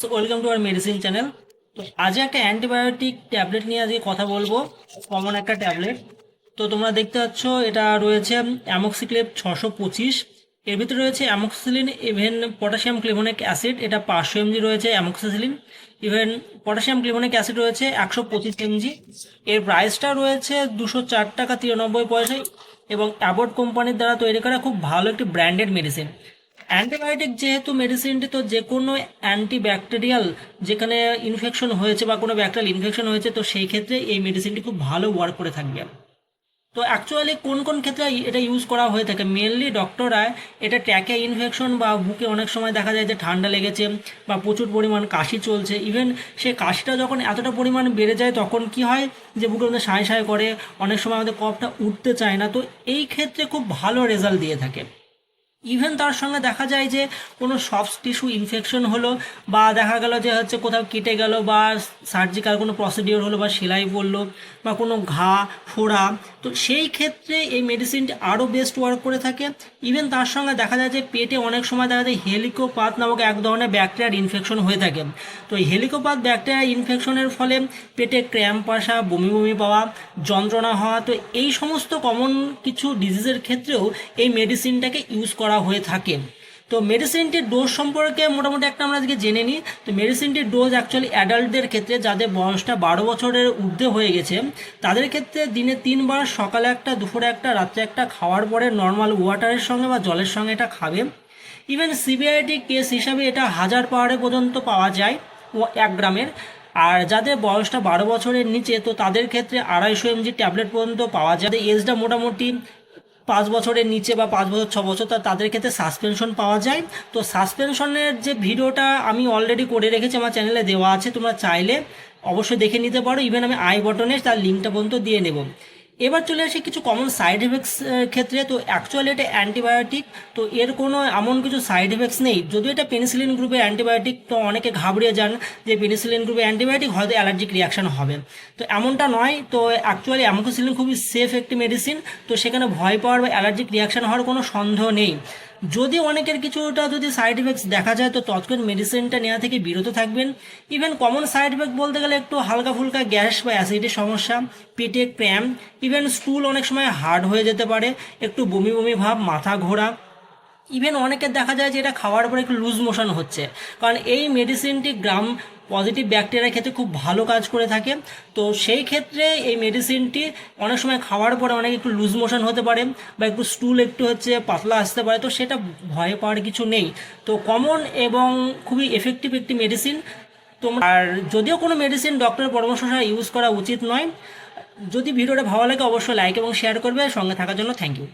So welcome to our medicine channel তো আজ একটা অ্যান্টিবায়োটিক ট্যাবলেট নিয়ে আজকে কথা বলব কমন একটা ট্যাবলেট তো তোমরা দেখতে পাচ্ছ, এটা রয়েছে অ্যামক্সিক্লেপ ছশো পঁচিশ। এর ভিতরে রয়েছে amoxicillin even potassium clavulanic acid এটা পাঁচশো এমজি রয়েছে amoxicillin even potassium clavulanic acid রয়েছে একশো পঁচিশ এমজি। এর প্রাইসটা রয়েছে দুশো চার টাকা তিরানব্বই পয়সায় এবং অ্যাবোর্ড কোম্পানির দ্বারা তৈরি করা খুব ভালো একটি ব্র্যান্ডেড মেডিসিন অ্যান্টিবায়োটিক যেহেতু মেডিসিনটি তো যে কোনো অ্যান্টিব্যাকটেরিয়াল যেখানে ইনফেকশন হয়েছে বা কোনো ব্যাকটেরিয়াল ইনফেকশন হয়েছে, তো সেই ক্ষেত্রে এই মেডিসিনটি খুব ভালো ওয়ার্ক করে থাকবে। তো অ্যাকচুয়ালি কোন কোন ক্ষেত্রে এটা ইউজ করা হয়ে থাকে? মেনলি ডক্টররা এটা ট্যাকে ইনফেকশন বা বুকে অনেক সময় দেখা যায় যে ঠান্ডা লেগেছে বা প্রচুর পরিমাণ কাশি চলছে। ইভেন সে কাশিটা যখন এতটা পরিমাণ বেড়ে যায়, তখন কি হয় যে বুকের মধ্যে সাঁয় সাঁয় করে, অনেক সময় আমাদের কফটা উঠতে চায় না। তো এই ক্ষেত্রে খুব ভালো রেজাল্ট দিয়ে থাকে। ইভেন তার সঙ্গে দেখা যায় যে কোনো সফট টিস্যু ইনফেকশন হলো বা দেখা গেল যে হচ্ছে কোথাও কেটে গেল বা সার্জিক্যাল কোনো প্রসিডিওর হলো বা সেলাই পড়ল বা কোনো ঘা, ফোড়া, তো সেই ক্ষেত্রে এই মেডিসিনটি আরও বেস্ট ওয়ার্ক করে থাকে। ইভেন তার সঙ্গে দেখা যায় যে পেটে অনেক সময় দেখা যায় হেলিকোপাত নামক এক ধরনের ব্যাকটেরিয়ার ইনফেকশন হয়ে থাকে। তো এই হেলিকোপাত ব্যাকটেরিয়া ইনফেকশনের ফলে পেটে ক্র্যাম্প আসা, বমি বমি পাওয়া, যন্ত্রণা হওয়া, তো এই সমস্ত কমন কিছু ডিজিজের ক্ষেত্রেও এই মেডিসিনটাকে ইউজ করা হয়ে থাকে। তো মেডিসিনটির ডোজ সম্পর্কে মোটামুটি একটা আমরা আজকে জেনে নিই। তো মেডিসিনটির ডোজ অ্যাকচুয়ালি অ্যাডাল্টদের ক্ষেত্রে যাদের বয়সটা বারো বছরের ঊর্ধ্বে হয়ে গেছে, তাদের ক্ষেত্রে দিনে তিনবার সকালে একটা, দুপুরে একটা, রাত্রে একটা খাওয়ার পরে নর্মাল ওয়াটারের সঙ্গে বা জলের সঙ্গে এটা খাবে। ইভেন সিবিআইটি কেস হিসাবে এটা হাজার পাহাড়ে পর্যন্ত পাওয়া যায় এক গ্রামের। আর যাদের বয়সটা বারো বছরের নিচে, তো তাদের ক্ষেত্রে আড়াইশো এমজি ট্যাবলেট পর্যন্ত পাওয়া যায়। এজটা মোটামুটি পাঁচ বছরের নিচে বা পাঁচ বছর, ছ বছর তাদের ক্ষেত্রে সাসপেনশন পাওয়া যায়। তো সাসপেনশনের যে ভিডিওটা আমি অলরেডি করে রেখেছি, আমার চ্যানেলে দেওয়া আছে, তোমরা চাইলে অবশ্যই দেখে নিতে পারো। ইভেন আমি আই বটনে তার লিঙ্কটা পর্যন্ত দিয়ে নেব। এবার চলে আসি কিছু কমন সাইড এফেক্টস ক্ষেত্রে। তো অ্যাকচুয়ালি এটা অ্যান্টিবায়োটিক তো এর কোনো এমন কিছু সাইড এফেক্টস নেই। যদিও এটা পেনিসিলিন গ্রুপে অ্যান্টিবায়োটিক তো অনেকে ঘাবড়িয়ে যান যে পেনিসিলিন গ্রুপে অ্যান্টিবায়োটিক হয়তো অ্যালার্জিক রিয়াকশান হবে। তো এমনটা নয়, তো অ্যাকচুয়ালি অ্যামোক্সিলিন খুবই সেফ একটি মেডিসিন তো সেখানে ভয় পাওয়ার বা অ্যালার্জিক রিয়াকশান হওয়ার কোনো সন্দেহ নেই। যদি অনেকের কিছুটা যদি সাইড এফেক্টস দেখা যায়, তো তৎক্ষণ মেডিসিনটা নেওয়া থেকে বিরত থাকবেন। ইভেন কমন সাইড এফেক্ট বলতে গেলে একটু হালকা ফুলকা গ্যাস বা অ্যাসিডের সমস্যা, পেটে ক্র্যাম্প ইভেন স্টুল অনেক সময় হার্ড হয়ে যেতে পারে, একটু বমি বমি ভাব, মাথা ঘোরা ইভেন অনেকের দেখা যায় যে এটা খাওয়ার পরে একটু লুজ মোশন হচ্ছে। কারণ এই মেডিসিনটি গ্রাম পজিটিভ ব্যাকটেরিয়ার ক্ষেত্রে খুব ভালো কাজ করে থাকে। তো সেই ক্ষেত্রে এই মেডিসিনটি অনেক সময় খাওয়ার পরে অনেক একটু লুজ মোশন হতে পারে বা একটু স্টুল একটু হচ্ছে পাতলা আসতে পারে, তো সেটা ভয় পাওয়ার কিছু নেই। তো কমন এবং খুবই এফেক্টিভ একটি মেডিসিন তোমরা আর যদিও কোনো মেডিসিন ডক্টরের পরামর্শ ছাড়া ইউজ করা উচিত নয়, যদি ভিডিওটা ভালো লাগে অবশ্যই লাইক এবং শেয়ার করবে। সঙ্গে থাকার জন্য থ্যাংক ইউ